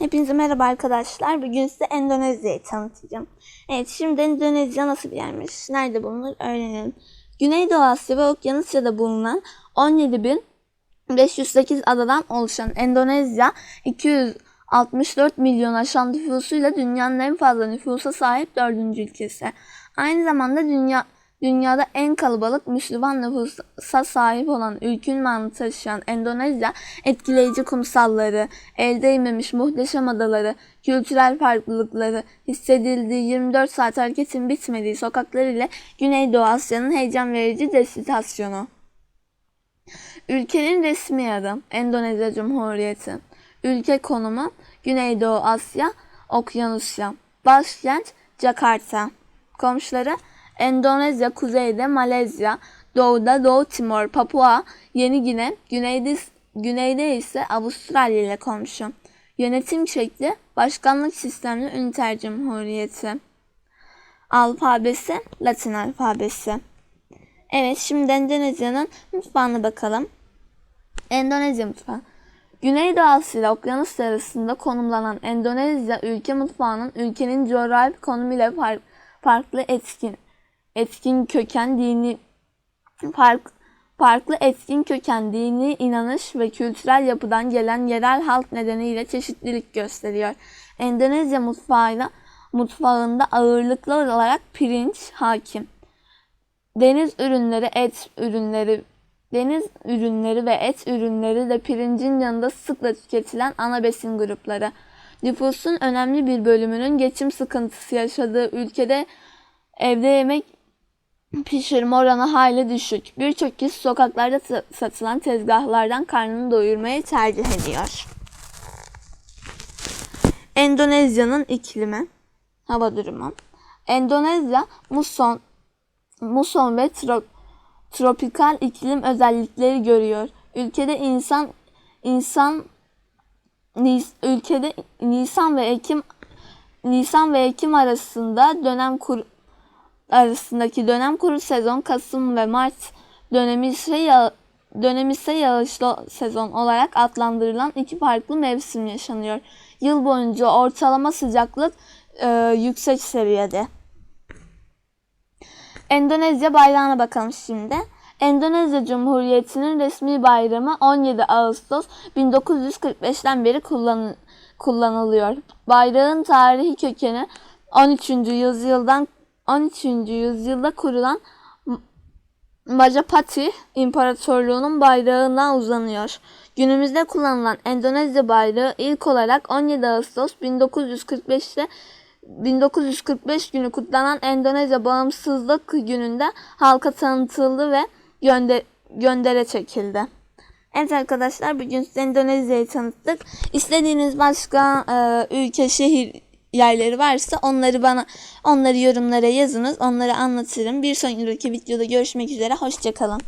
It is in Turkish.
Hepinize merhaba arkadaşlar. Bugün size Endonezya'yı tanıtacağım. Evet şimdi Endonezya nasıl bir yermiş? Nerede bulunur? Öğrenelim. Güneydoğu Asya ve Okyanusya'da bulunan 17.508 adadan oluşan Endonezya 264 milyon aşan nüfusuyla dünyanın en fazla nüfusa sahip dördüncü ülkesi. Aynı zamanda dünya Dünyada en kalabalık Müslüman nüfusa sahip olan ülke ünvanı taşıyan Endonezya, etkileyici kumsalları, el değmemiş muhteşem adaları, kültürel farklılıkları, hissedildiği 24 saat hareketin bitmediği sokaklarıyla Güneydoğu Asya'nın heyecan verici destinasyonu. Ülkenin resmi adı Endonezya Cumhuriyeti. Ülke konumu Güneydoğu Asya, Okyanusya. Başkent Jakarta. Komşuları Endonezya, kuzeyde Malezya, doğuda Doğu Timor, Papua, Yeni Gine, güneyde, güneyde ise Avustralya ile komşu. Yönetim şekli başkanlık sistemli üniter cumhuriyeti. Alfabesi Latin alfabesi. Evet şimdi Endonezya'nın mutfağına bakalım. Endonezya mutfağı. Güneydoğu Asya ile Okyanus arasında konumlanan Endonezya ülke mutfağının ülkenin coğrafi konumuyla fark, farklı etkin etkin köken dini fark, farklı etkin köken dini inanış ve kültürel yapıdan gelen yerel halk nedeniyle çeşitlilik gösteriyor. Endonezya mutfağıyla mutfağında ağırlıklı olarak pirinç hakim. Deniz ürünleri, et ürünleri, deniz ürünleri ve et ürünleri de pirincin yanında sıkla tüketilen ana besin grupları. Nüfusun önemli bir bölümünün geçim sıkıntısı yaşadığı ülkede evde yemek pişirme oranı hayli düşük. Birçok kişi sokaklarda satılan tezgahlardan karnını doyurmayı tercih ediyor. Endonezya'nın iklimi, hava durumu. Endonezya muson, muson ve trop, tropikal iklim özellikleri görüyor. Ülkede insan insan nis, ülkede Nisan ve Ekim Nisan ve Ekim arasında dönem kur, arasındaki dönem kuru sezon Kasım ve Mart dönemi ise ya dönemi ise yağışlı sezon olarak adlandırılan iki farklı mevsim yaşanıyor. Yıl boyunca ortalama sıcaklık e, yüksek seviyede. Endonezya bayrağına bakalım şimdi. Endonezya Cumhuriyeti'nin resmi bayramı 17 Ağustos 1945'ten beri kullan kullanılıyor. Bayrağın tarihi kökeni 13. yüzyıldan 13. yüzyılda kurulan Majapahit İmparatorluğu'nun bayrağından uzanıyor. Günümüzde kullanılan Endonezya bayrağı ilk olarak 17 Ağustos 1945'te 1945 günü kutlanan Endonezya Bağımsızlık Günü'nde halka tanıtıldı ve gönder göndere çekildi. Evet arkadaşlar bugün size Endonezya'yı tanıttık. İstediğiniz başka e, ülke, şehir yerleri varsa onları bana onları yorumlara yazınız. Onları anlatırım. Bir sonraki videoda görüşmek üzere. Hoşçakalın.